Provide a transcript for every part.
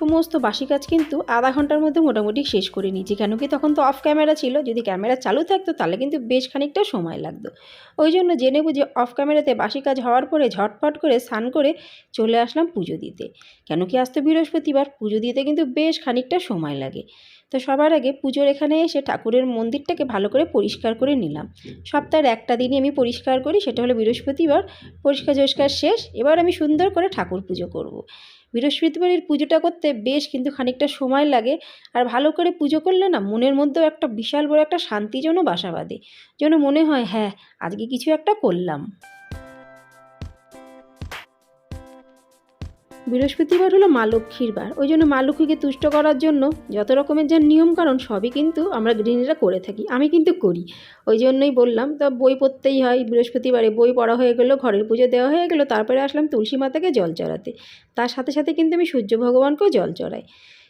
সমস্ত বাসি কাজ কিন্তু আধা ঘণ্টার মধ্যে মোটামুটি শেষ করে নিয়েছি কেন কি তখন তো অফ ক্যামেরা ছিল, যদি ক্যামেরা চালু থাকতো তাহলে কিন্তু বেশ খানিকটা সময় লাগতো। ওই জন্য জেনে বুঝে অফ ক্যামেরাতে বাসি কাজ হওয়ার পরে ঝটপট করে স্নান করে চলে আসলাম পুজো দিতে। কেন কি আজ তো বৃহস্পতিবার, পুজো দিতে কিন্তু বেশ খানিকটা সময় লাগে। তো সবার আগে পুজোর এখানে এসে ঠাকুরের মন্দিরটাকে ভালো করে পরিষ্কার করে নিলাম। সপ্তাহের একটা দিনই আমি পরিষ্কার করি, সেটা হলো বৃহস্পতিবার। পরিষ্কার টরিষ্কার শেষ, এবার আমি সুন্দর করে ঠাকুর পুজো করব। বৃহস্পতিবারের পুজোটা করতে বেশ কিন্তু খানিকটা সময় লাগে। আর ভালো করে পুজো করলে না মনের মধ্যেও একটা বিশাল বড় একটা শান্তি যেন বাসা বাঁধে। যেন মনে হয় হ্যাঁ আজকে কিছু একটা করলাম। বৃহস্পতিবার হলো মা লক্ষ্মীর বার। ওই জন্য মা লক্ষ্মীকে তুষ্ট করার জন্য যত রকমের যা নিয়ম কারণ সবই কিন্তু আমরা গৃহিণীরা করে থাকি, আমি কিন্তু করি। ওই জন্যই বললাম, তো বই পড়তেই হয়, বৃহস্পতিবারে বই পড়া হয়ে গেলো, ঘরের পুজো দেওয়া হয়ে গেলো, তারপরে আসলাম তুলসী মাতাকে জল চড়াতে। তার সাথে সাথে কিন্তু আমি সূর্য ভগবানকেও জল চড়াই।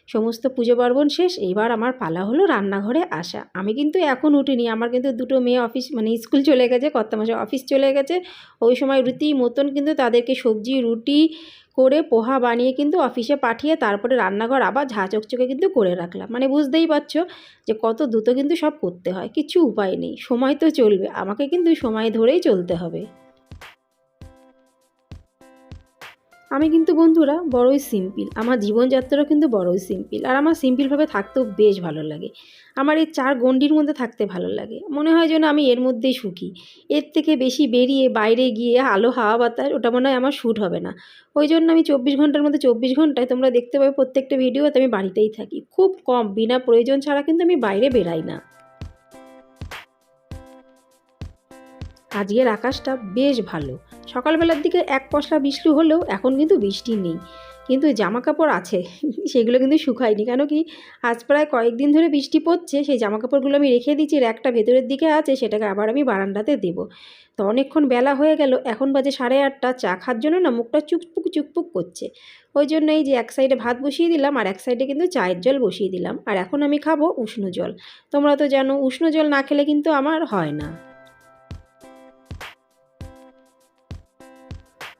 সমস্ত পুজো পার্বণ শেষ, এইবার আমার পালা হলো রান্নাঘরে আসা। আমি কিন্তু এখন উঠিনি, আমার কিন্তু দুটো মেয়ে অফিস মানে স্কুল চলে গেছে কত কর্তামাসে অফিস চলে গেছে। ওই সময় রুটি মতন কিন্তু তাদেরকে সবজি, রুটি করে পোহা বানিয়ে কিন্তু অফিসে পাঠিয়ে তারপরে রান্নাঘর আবার ঝা চকচকে কিন্তু করে রাখলাম। মানে বুঝতেই পারছ যে কত দ্রুত কিন্তু সব করতে হয়, কিছু উপায় নেই। সময় তো চলবে, আমাকে কিন্তু সময় ধরেই চলতে হবে। আমি কিন্তু বন্ধুরা বড়ই সিম্পল। আমার জীবনযাত্রাও কিন্তু বড়ই সিম্পল। আর আমার সিম্পলভাবে থাকতেও বেশ ভালো লাগে। আমার এই চার গণ্ডির মধ্যে থাকতে ভালো লাগে। মনে হয় যেন আমি এর মধ্যেই সুখী। এর থেকে বেশি বেরিয়ে বাইরে গিয়ে আলো, হাওয়া, বাতাস, ওটা মনে হয় আমার শ্যুট হবে না। ওই জন্য আমি চব্বিশ ঘণ্টার মধ্যে চব্বিশ ঘন্টায় তোমরা দেখতে পাবে প্রত্যেকটা ভিডিওতে আমি বাড়িতেই থাকি। খুব কম, বিনা প্রয়োজন ছাড়া কিন্তু আমি বাইরে বেরাই না। আজকের আকাশটা বেশ ভালো। সকালবেলার দিকে এক পশলা বৃষ্টি হলেও এখন কিন্তু বৃষ্টি নেই। কিন্তু জামা কাপড় আছে, সেগুলো কিন্তু শুকায়নি। কেন কি আজ প্রায় কয়েকদিন ধরে বৃষ্টি পড়ছে, সেই জামা কাপড়গুলো আমি রেখে দিচ্ছি একটা ভেতরের দিকে আছে, সেটাকে আবার আমি বারান্দাতে দেব। তো অনেকক্ষণ বেলা হয়ে গেল, এখন বাজে সাড়ে আটটা, চা খাওয়ার জন্য না মুখটা চুকপুক চুকপুক করছে। ওই জন্য এই যে এক সাইডে ভাত বসিয়ে দিলাম, আর এক সাইডে কিন্তু চায়ের জল বসিয়ে দিলাম। আর এখন আমি খাব উষ্ণ জল। তোমরা তো জানো, উষ্ণ জল না খেলে কিন্তু আমার হয় না।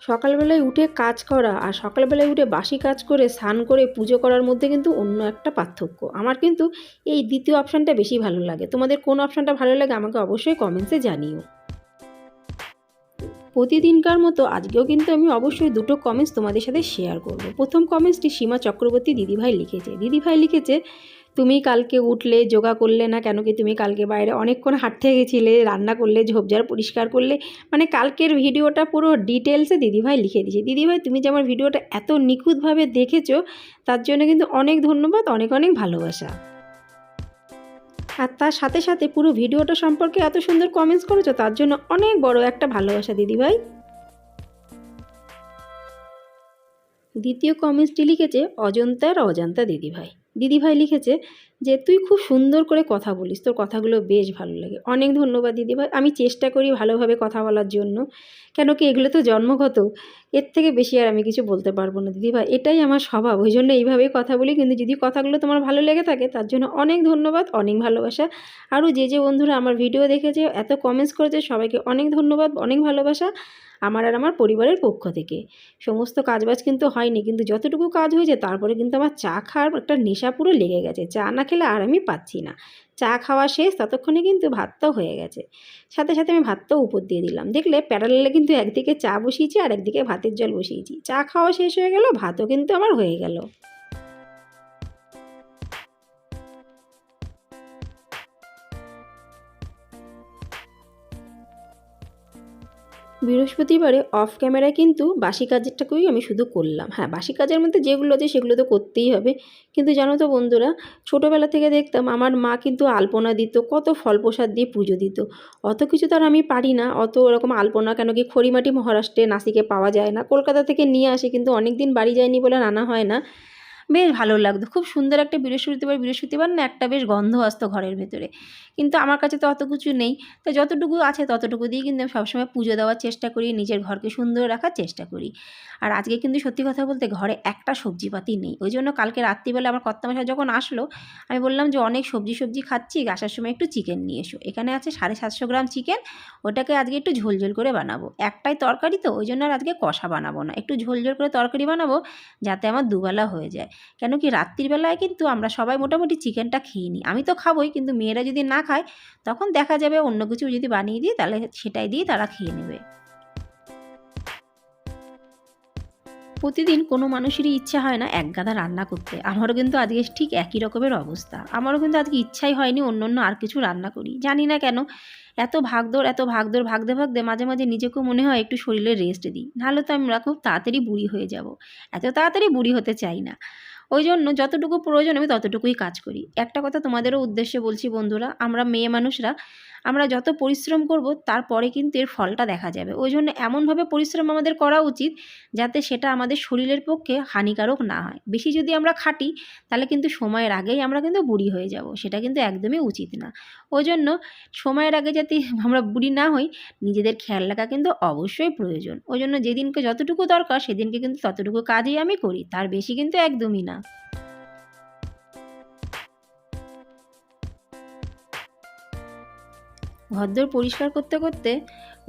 সকালবেলায় উঠে কাজ করা আর সকালবেলায় উঠে বাসি কাজ করে স্নান করে পুজো করার মধ্যে কিন্তু অন্য একটা পার্থক্য। আমার কিন্তু এই দ্বিতীয় অপশানটা বেশি ভালো লাগে। তোমাদের কোন অপশানটা ভালো লাগে আমাকে অবশ্যই কমেন্টসে জানিও। প্রতিদিনকার মতো আজকেও কিন্তু আমি অবশ্যই দুটো কমেন্টস তোমাদের সাথে শেয়ার করব। প্রথম কমেন্টসটি সীমা চক্রবর্তী দিদিভাই লিখেছে। দিদিভাই লিখেছে তুমি কালকে উঠলে, যোগা করলে না কেন কি তুমি কালকে বাইরে অনেকক্ষণ হাঁটতে গেছিলে, রান্না করলে, ঝোপঝাড় পরিষ্কার করলে? মানে কালকের ভিডিওটা পুরো ডিটেলসে দিদিভাই লিখে দিয়েছে। দিদিভাই, তুমি যে আমার ভিডিওটা এত নিখুঁতভাবে দেখেছ, তার জন্য কিন্তু অনেক ধন্যবাদ, অনেক অনেক ভালোবাসা। আর তার সাথে সাথে পুরো ভিডিওটা সম্পর্কে এত সুন্দর কমেন্টস করেছ, তার জন্য অনেক বড় একটা ভালোবাসা দিদিভাই। দ্বিতীয় কমেন্টসটি লিখেছে অজন্তার অজান্তা দিদিভাই। দিদিভাই লিখেছে যে তুই খুব সুন্দর করে কথা বলিস, তোর কথাগুলো বেশ ভালো লাগে। অনেক ধন্যবাদ দিদিভাই আমি চেষ্টা করি ভালোভাবে কথা বলার জন্য। কেন কি এগুলো তো জন্মগত, এর থেকে বেশি আর আমি কিছু বলতে পারব না দিদিভাই এটাই আমার স্বভাব, ওই জন্য এইভাবেই কথা বলি। কিন্তু যদি কথাগুলো তোমার ভালো লেগে থাকে, তার জন্য অনেক ধন্যবাদ, অনেক ভালোবাসা। আরও যে যে বন্ধুরা আমার ভিডিও দেখেছে, এত কমেন্টস করেছে, সবাইকে অনেক ধন্যবাদ, অনেক ভালোবাসা আমার আর আমার পরিবারের পক্ষ থেকে। সমস্ত কাজবাজ কিন্তু হয়নি, কিন্তু যতটুকু কাজ হয়েছে, তারপরে কিন্তু আমার চা খাওয়ার একটা নেশা পুরো লেগে গেছে। চা না খেলে আর আমি পাচ্ছি না। চা খাওয়া শেষ, ততক্ষণে কিন্তু ভাতটাও হয়ে গেছে। সাথে সাথে আমি ভাতটাও উপর দিয়ে দিলাম। দেখলে প্যারালেলে কিন্তু একদিকে চা বসিয়েছি আর একদিকে ভাতের জল বসিয়েছি। চা খাওয়া শেষ হয়ে গেল, ভাতও কিন্তু আমার হয়ে গেল। বৃহস্পতিবারে অফ ক্যামেরায় কিন্তু বাসি কাজেরটাকেই আমি শুধু করলাম। হ্যাঁ বাসি কাজের মধ্যে যেগুলো আছে সেগুলো তো করতেই হবে। কিন্তু জানো তো বন্ধুরা, ছোটোবেলা থেকে দেখতাম আমার মা কিন্তু আলপনা দিত, কত ফল প্রসাদ দিয়ে পুজো দিত। অত কিছু তো আর আমি পারি না, অত ওরকম আলপনা কেন কি খড়িমাটি মহারাষ্ট্রে নাসিকে পাওয়া যায় না। কলকাতা থেকে নিয়ে আসে কিন্তু অনেক দিন বাড়ি যায়নি বলে আনা হয় না। বেশ ভালো লাগতো। খুব সুন্দর একটা বৃহস্পতিবার বৃহস্পতিবার না একটা বেশ গন্ধ আসতো ঘরের ভেতরে। কিন্তু আমার কাছে তো অত কিছু নেই। তো যতটুকু আছে ততটুকু দিয়ে কিন্তু আমি সবসময় পুজো দেওয়ার চেষ্টা করি, নিজের ঘরকে সুন্দর রাখার চেষ্টা করি। আর আজকে কিন্তু সত্যি কথা বলতে ঘরে একটা সবজিপাতি নেই। ওই জন্য কালকে রাত্রিবেলা আমার কর্তামশাই যখন আসলো, আমি বললাম যে, অনেক সবজি সবজি খাচ্ছি, আসার সময় একটু চিকেন নিয়ে এসো। এখানে আছে সাড়ে সাতশো গ্রাম চিকেন। ওটাকে আজকে একটু ঝোল ঝোল করে বানাবো। একটাই তরকারি তো, ওই জন্য আর আজকে কষা বানাবো না। একটু ঝোল ঝোল করে তরকারি বানাবো, যাতে আমার দুবেলা হয়ে যায়। কেন কি রাত্রিবেলায় কিন্তু আমরা সবাই মোটামুটি চিকেনটা খেয়ে নিই। আমি তো খাবোই, কিন্তু মেয়েরা যদি না খায়, তখন দেখা যাবে অন্য কিছু যদি বানিয়ে দিই, তাহলে সেটাই দিয়ে তারা খেয়ে নেবে। প্রতিদিন কোনো মানুষেরই ইচ্ছা হয় না এক গাদা রান্না করতে। আমারও কিন্তু আজকে ঠিক একই রকমের অবস্থা। আমারও কিন্তু আজকে ইচ্ছাই হয়নি অন্য অন্য আর কিছু রান্না করি। জানি না কেন, এত ভাগদৌড় এত ভাগদৌড় ভাগতে ভাগতে মাঝে মাঝে নিজেকেও মনে হয় একটু শরীরে রেস্ট দিই। নাহলে তো আমরা খুব তাড়াতাড়ি বুড়ি হয়ে যাব। এত তাড়াতাড়ি বুড়ি হতে চাই না। ওই জন্য যতটুকু প্রয়োজন আমি ততটুকুই কাজ করি। একটা কথা তোমাদেরও উদ্দেশ্যে বলছি বন্ধুরা, আমরা মেয়ে মানুষরা, আমরা যত পরিশ্রম করব তারপরে কিন্তু এর ফলটা দেখা যাবে। ওই জন্য এমনভাবে পরিশ্রম আমাদের করা উচিত যাতে সেটা আমাদের শরীরের পক্ষে হানিকারক না হয়। বেশি যদি আমরা খাটি, তাহলে কিন্তু সময়ের আগেই আমরা কিন্তু বুড়ি হয়ে যাব। সেটা কিন্তু একদমই উচিত না। ওই জন্য সময়ের আগে যাতে আমরা বুড়ি না হই, নিজেদের খেয়াল রাখা কিন্তু অবশ্যই প্রয়োজন। ওই জন্য যেদিনকে যতটুকু দরকার, সেদিনকে কিন্তু ততটুকু কাজই আমি করি, তার বেশি কিন্তু একদমই না। ঘরদোর পরিষ্কার করতে করতে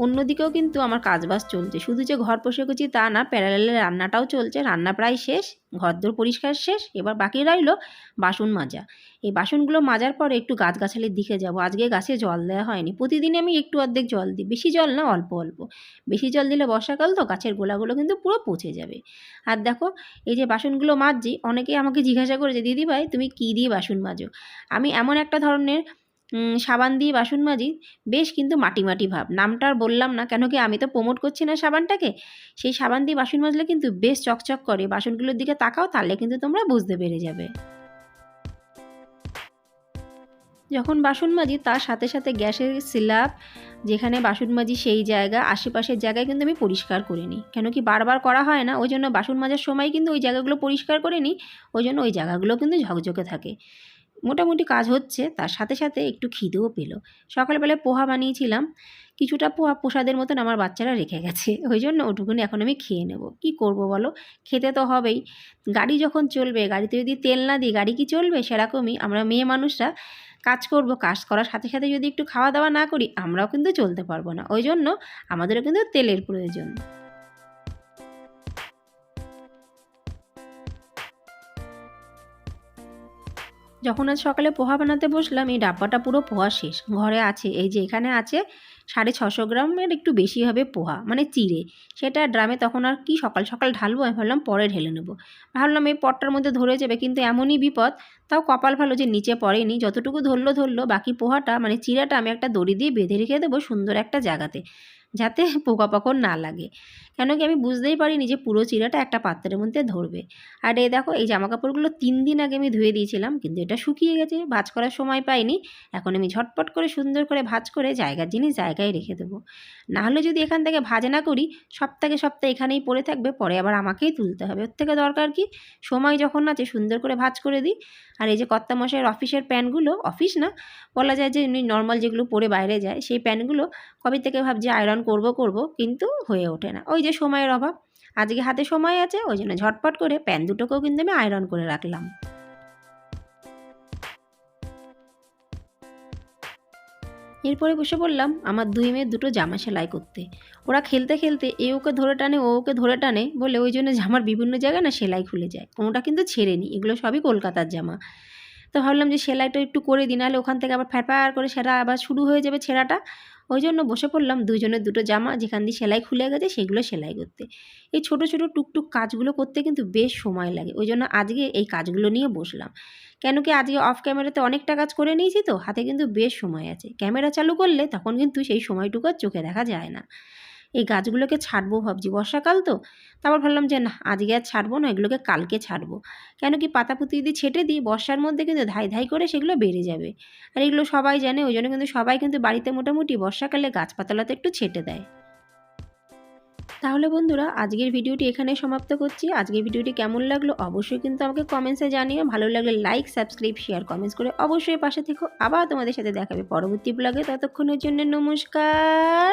অন্যদিকেও কিন্তু আমার কাজবাজ চলছে। শুধু যে ঘর বসে করছি তা না প্যারালালে রান্নাটাও চলছে। রান্না প্রায় শেষ, ঘরদোর পরিষ্কার শেষ, এবার বাকি রইল বাসন মাজা। এই বাসনগুলো মাজার পরে একটু গাছগাছালির দিকে যাব। আজকে গাছে জল দেওয়া হয়নি। প্রতিদিন আমি একটু অর্ধেক জল দিই। বেশি জল না, অল্প অল্প। বেশি জল দিলে বর্ষাকাল তো গাছের গোলাগুলো কিন্তু পুরো পচে যাবে। আর দেখো, এই যে বাসনগুলো মাজছি, অনেকেই আমাকে জিজ্ঞাসা করেছে, দিদি ভাই, তুমি কী দিয়ে বাসন মাজো? আমি এমন একটা ধরনের সাবান দিয়ে বাসন মাজি, বেশ কিন্তু মাটি মাটি ভাব। নামটা আর বললাম না, কেন কি আমি তো প্রমোট করছি না সাবানটাকে? সেই সাবান দিয়ে বাসন মাজলে কিন্তু বেশ চকচক করে। বাসনগুলোর দিকে তাকাও, তাহলে কিন্তু তোমরা বুঝতে পেরে যাবে। যখন বাসন মাজি, তার সাথে সাথে গ্যাসের স্ল্যাব যেখানে বাসন মাজি সেই জায়গা, আশেপাশের জায়গায় কিন্তু আমি পরিষ্কার করে নিই। কেন কি বারবার করা হয় না ওই জন্য বাসন মাজার সময় কিন্তু ওই জায়গাগুলো পরিষ্কার করে নিই ওই জন্য ওই জায়গাগুলো কিন্তু ঝকঝকে থাকে। মোটামুটি কাজ হচ্ছে, তার সাথে সাথে একটু খিদেও পেল। সকালবেলায় পোহা বানিয়েছিলাম, কিছুটা পোহা প্রসাদের মতন আমার বাচ্চারা রেখে গেছে, ওই জন্য ওটুকুনি এখন আমি খেয়ে নেব। কি করব বলো? খেতে তো হবেই। গাড়ি যখন চলবে, গাড়িতে যদি তেল না দিই, গাড়ি কি চলবে? সেরকমই আমরা মেয়ে মানুষরা কাজ করব, কাজ করার সাথে সাথে যদি একটু খাওয়া দাওয়া না করি, আমরাও কিন্তু চলতে পারব না। ওই জন্য আমাদেরও কিন্তু তেলের প্রয়োজন। যখন আজ সকালে পোহা বানাতে বসলাম, এই ডাব্বাটা পুরো পোহা শেষ। ঘরে আছে, এই যে এখানে আছে সাড়ে ছশো গ্রামের একটু বেশি হবে পোহা মানে চিড়ে। সেটা ড্রামে তখন আর কি সকাল সকাল ঢালবো, আমি ভাবলাম পরে ঢেলে নেব। ভাবলাম এই পটটার মধ্যে ধরে যাবে, কিন্তু এমনই বিপদ, তাও কপাল ভালো যে নিচে পড়েনি, যতটুকু ধরলো ধরলো, বাকি পোহাটা মানে চিড়াটা আমি একটা দড়ি দিয়ে বেঁধে রেখে দেবো সুন্দর একটা জায়গাতে। যাতে পোকাপাকড় না লাগে। কেন কি আমি বুঝতেই পারিনি যে পুরো চিরাটা একটা পাত্রের মধ্যে ধরবে। আর এই দেখো, এই জামা কাপড়গুলো তিন দিন আগে আমি ধুয়ে দিয়েছিলাম, কিন্তু এটা শুকিয়ে গেছে, ভাজ করার সময় পাইনি। এখন আমি ঝটপট করে সুন্দর করে ভাজ করে জায়গার জিনিস জায়গায় রেখে দেবো। নাহলে যদি এখান থেকে ভাজ না করি, সপ্তাহে সপ্তাহে এখানেই পড়ে থাকবে, পরে আবার আমাকেই তুলতে হবে। ওর থেকে দরকার কি? সময় যখন আছে, সুন্দর করে ভাজ করে দিই। আর এই যে কর্তামশাইয়ের অফিসের প্যান্টগুলো অফিস না, বলা যায় যে এমনি নর্মাল যেগুলো পরে বাইরে যায়, সেই প্যান্টগুলো কবে থেকে ভাবছি? আয়রন করব করব কিন্তু হয়ে ওঠে না। ওই যে সময়ের অভাব। আজকে হাতে সময় আছে, ওই জন্য ঝটপট করে প্যান্ট দুটোকেও কিন্তু আমি আয়রন করে রাখলাম। এরপরে বসে বললাম আমার দুই মেয়ের দুটো জামা সেলাই করতে। ওরা খেলতে খেলতে এ ওকে ধরে টানে, ও ওকে ধরে টানে বলে ওই জন্য জামার বিভিন্ন জায়গায় না সেলাই খুলে যায়। কোনোটা কিন্তু ছেড়ে নি এগুলো সবই কলকাতার জামা। তো ভাবলাম যে সেলাইটা একটু করে দিই, নাহলে ওখান থেকে আবার ফ্যাপার করে সেটা আবার শুরু হয়ে যাবে ছেঁড়াটা। ওই জন্য বসে পড়লাম দুজনের দুটো জামা, যেখান দিয়ে সেলাই খুলে গেছে সেগুলো সেলাই করতে। এই ছোট ছোট টুকটুক কাজগুলো করতে কিন্তু বেশ সময় লাগে, ওই জন্য আজকে এই কাজগুলো নিয়ে বসলাম। কেন কি আজকে অফ ক্যামেরাতে অনেকটা কাজ করে নিয়েছি তো, হাতে কিন্তু বেশ সময় আছে। ক্যামেরা চালু করলে তখন কিন্তু সেই সময়টুকু আর চোখে দেখা যায় না। এই গাছগুলোকে ছাড়বো ভাবছি। বর্ষাকাল তো। তারপর ভাবলাম যে না, আজকে আর ছাড়বো না, এগুলোকে কালকে ছাড়বো। কেন কি পাতা পুঁতি যদি ছেটে দিই, বর্ষার মধ্যে কিন্তু ধাই ধাই করে সেগুলো বেড়ে যাবে। আর এগুলো সবাই জানে, ওই জন্য কিন্তু সবাই কিন্তু বাড়িতে মোটামুটি বর্ষাকালে গাছপাতলাতে একটু ছেটে দেয়। তাহলে বন্ধুরা, আজকের ভিডিওটি এখানে সমাপ্ত করছি। আজকের ভিডিওটি কেমন লাগল অবশ্যই কিন্তু আমাকে কমেন্টসে জানিও। ভালো লাগলে লাইক, সাবস্ক্রাইব, শেয়ার, কমেন্টস করে অবশ্যই পাশে থেকো। আবার তোমাদের সাথে দেখাবে পরবর্তী ব্লগে। ততক্ষণের জন্য নমস্কার।